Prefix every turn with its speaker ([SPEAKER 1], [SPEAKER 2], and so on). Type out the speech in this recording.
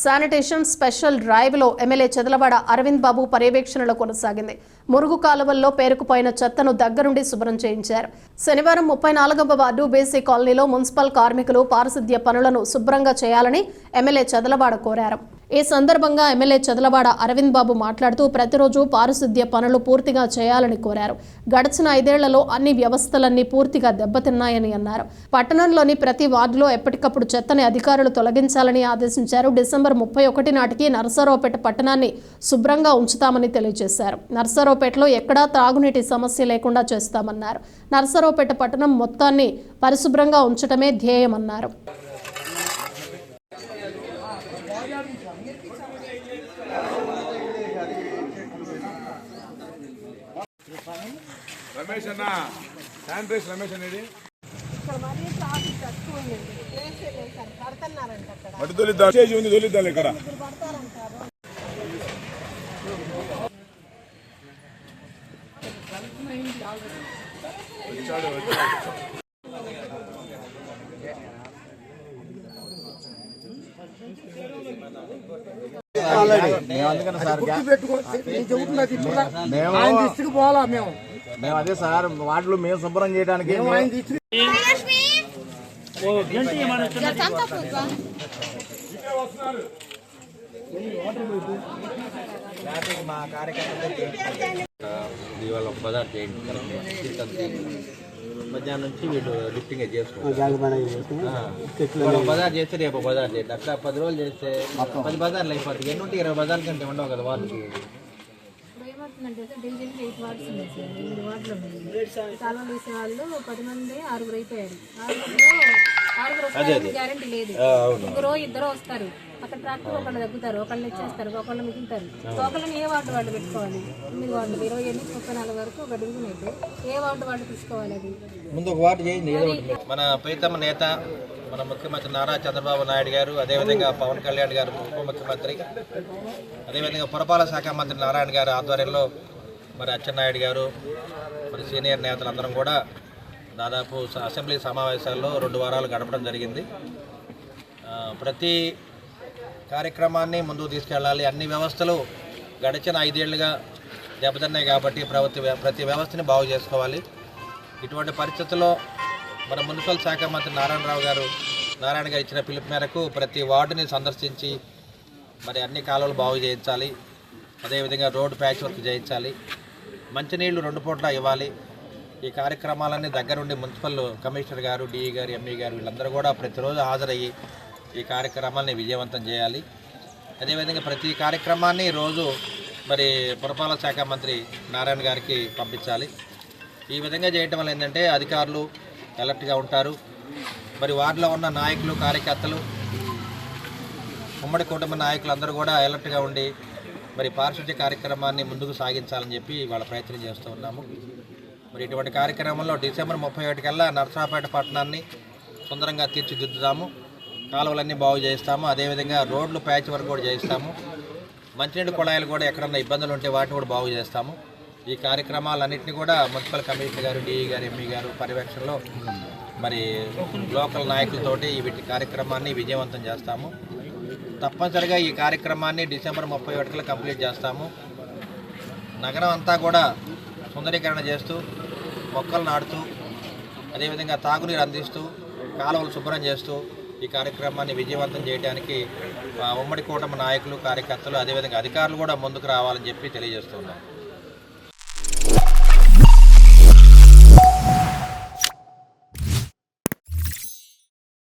[SPEAKER 1] Sanitation special డ్రైవ్లో MLA Chedalavada Aravind Babu పర్యవేక్షణలో కొనసాగింది. మురుగు కాలువల్లో పేరుకుపోయిన చెత్తను దగ్గరుండి శుభ్రం చేయించారు. శనివారం ముప్పై నాలుగవ వార్డు బీసీ కాలనీలో మున్సిపల్ కార్మికులు పారిశుద్ధ్య పనులను శుభ్రంగా చేయాలని ఎమ్మెల్యే చెదలవాడ కోరారు. ఈ సందర్భంగా ఎమ్మెల్యే చదలవాడ అరవింద్ బాబు మాట్లాడుతూ ప్రతిరోజు పారిశుద్ధ్య పనులు పూర్తిగా చేయాలని కోరారు. గడిచిన ఐదేళ్ళలో అన్ని వ్యవస్థలన్నీ పూర్తిగా దెబ్బతిన్నాయని అన్నారు. పట్టణంలోని ప్రతి వార్డులో ఎప్పటికప్పుడు చెత్తని అధికారులు తొలగించాలని ఆదేశించారు. డిసెంబర్ ముప్పై ఒకటి నాటికి నర్సరావుపేట పట్టణాన్ని శుభ్రంగా ఉంచుతామని తెలియజేశారు. నర్సరావుపేటలో ఎక్కడా త్రాగునీటి సమస్య లేకుండా చేస్తామన్నారు. నర్సరావుపేట పట్టణం మొత్తాన్ని పరిశుభ్రంగా ఉంచటమే ధ్యేయమన్నారు.
[SPEAKER 2] రమేష్ అన్న. శానిటైజ్ రమేష్ అనేది. మట్టి తొలిద్దాం. స్టేజ్ ఉంది తొలిద్దాం ఇక్కడ.
[SPEAKER 3] మేము
[SPEAKER 4] ఆయన దృష్టికి
[SPEAKER 3] అదే సార్ వాటిలో మేము శుభ్రం చేయడానికి
[SPEAKER 4] మేము ఆయన దృష్టికి
[SPEAKER 3] మా కార్యకర్తలు
[SPEAKER 5] ఇవాళ ఒక బజార్ చేయండి. మధ్యాహ్నం నుంచి వీళ్ళు లిఫ్టింగ్ చేసుకోవాలి ఒక బజార్ చేస్తే రేపు బజార్ చేయండి అట్లా పది రోజులు చేస్తే పది బజార్లు అయిపోతాయి ఎన్ని ఉంటాయి ఇరవై బజార్ల కంటే ఉండవు కదా వాళ్ళకి.
[SPEAKER 6] కాలం వేసే వాళ్ళు పది మంది ఆరుగురు అయిపోయారు. ఆరుగురులో ఆరుగురు వస్తారని గ్యారంటీ లేదు. ముగ్గురు ఇద్దరు వస్తారు. అక్కడ ట్రాక్టర్ ఒకళ్ళు తగ్గుతారు ఒకళ్ళు ఇచ్చేస్తారు ఒకళ్ళు మిగులుతారు. ఒకళ్ళని ఏ వార్డు వాళ్ళు పెట్టుకోవాలి? ఎనిమిది వార్డులు ఇరవై ఎనిమిది ముప్పై నాలుగు వరకు ఒక డివిజన్ అయితే ఏ వార్డు వాళ్ళు తీసుకోవాలి అది?
[SPEAKER 5] ముందు ఒక వాటి చేయండి ఏదో ఒకటి మన ప్రీతమ నేత మన ముఖ్యమంత్రి నారా చంద్రబాబు నాయుడు గారు అదేవిధంగా పవన్ కళ్యాణ్ గారు ఉప ముఖ్యమంత్రి అదేవిధంగా పురపాలక శాఖ మంత్రి నారాయణ గారు ఆధ్వర్యంలో మరి అచ్చెన్నాయుడు గారు మరి సీనియర్ నేతలందరం కూడా దాదాపు అసెంబ్లీ సమావేశాల్లో రెండు వారాలు గడపడం జరిగింది. ప్రతి కార్యక్రమాన్ని ముందుకు తీసుకెళ్ళాలి. అన్ని వ్యవస్థలు గడిచిన ఐదేళ్ళుగా దెబ్బతిన్నాయి కాబట్టి ప్రతి ప్రతి వ్యవస్థని బాగు చేసుకోవాలి. ఇటువంటి పరిస్థితుల్లో మన మున్సిపల్ శాఖ మంత్రి నారాయణరావు గారు నారాయణ గారు ఇచ్చిన పిలుపు మేరకు ప్రతి వార్డుని సందర్శించి మరి అన్ని కాలువలు బాగు చేయించాలి. అదేవిధంగా రోడ్డు ప్యాచ్ వర్క్ చేయించాలి. మంచినీళ్ళు రెండు పూట్ల ఇవ్వాలి. ఈ కార్యక్రమాలన్నీ దగ్గరుండి మున్సిపల్ కమిషనర్ గారు డిఈ గారు ఎంఈ గారు వీళ్ళందరూ కూడా ప్రతిరోజు హాజరయ్యి ఈ కార్యక్రమాన్ని విజయవంతం చేయాలి. అదేవిధంగా ప్రతి కార్యక్రమాన్ని రోజు మరి పురపాలక శాఖ మంత్రి నారాయణ గారికి పంపించాలి. ఈ విధంగా చేయటం వల్ల ఏంటంటే అధికారులు అలర్ట్గా ఉంటారు. మరి వార్డులో ఉన్న నాయకులు కార్యకర్తలు ఉమ్మడి కుటుంబ నాయకులు అందరూ కూడా అలర్ట్గా ఉండి మరి పారిశుద్ధ్య కార్యక్రమాన్ని ముందుకు సాగించాలని చెప్పి వాళ్ళ ప్రయత్నం చేస్తూ ఉన్నాము. మరి ఇటువంటి కార్యక్రమంలో డిసెంబర్ ముప్పై ఒకటికల్లా నర్సాపేట పట్టణాన్ని సుందరంగా తీర్చిదిద్దుతాము కాలువలన్నీ బాగు చేస్తాము అదేవిధంగా రోడ్లు ప్యాచ్ వర్క్ కూడా చేస్తాము మంచినీటి కుళాయిలు కూడా ఎక్కడన్నా ఇబ్బందులు ఉంటే వాటిని కూడా బాగు చేస్తాము. ఈ కార్యక్రమాలన్నింటినీ కూడా మున్సిపల్ కమిషనర్ గారు డిఈ గారు ఎంఈ గారు పర్యవేక్షణలో మరి లోకల్ నాయకులతోటి వీటి కార్యక్రమాన్ని విజయవంతం చేస్తాము. తప్పనిసరిగా ఈ కార్యక్రమాన్ని డిసెంబర్ ముప్పై ఒకటిలో కంప్లీట్ చేస్తాము. నగరం అంతా కూడా సుందరీకరణ చేస్తూ మొక్కలు నాటుతూ అదేవిధంగా తాగునీరు అందిస్తూ కాలువలు శుభ్రం చేస్తూ ఈ కార్యక్రమాన్ని విజయవంతం చేయడానికి ఉమ్మడి కూటమి నాయకులు కార్యకర్తలు అదేవిధంగా అధికారులు కూడా ముందుకు రావాలని చెప్పి తెలియజేస్తున్నాం.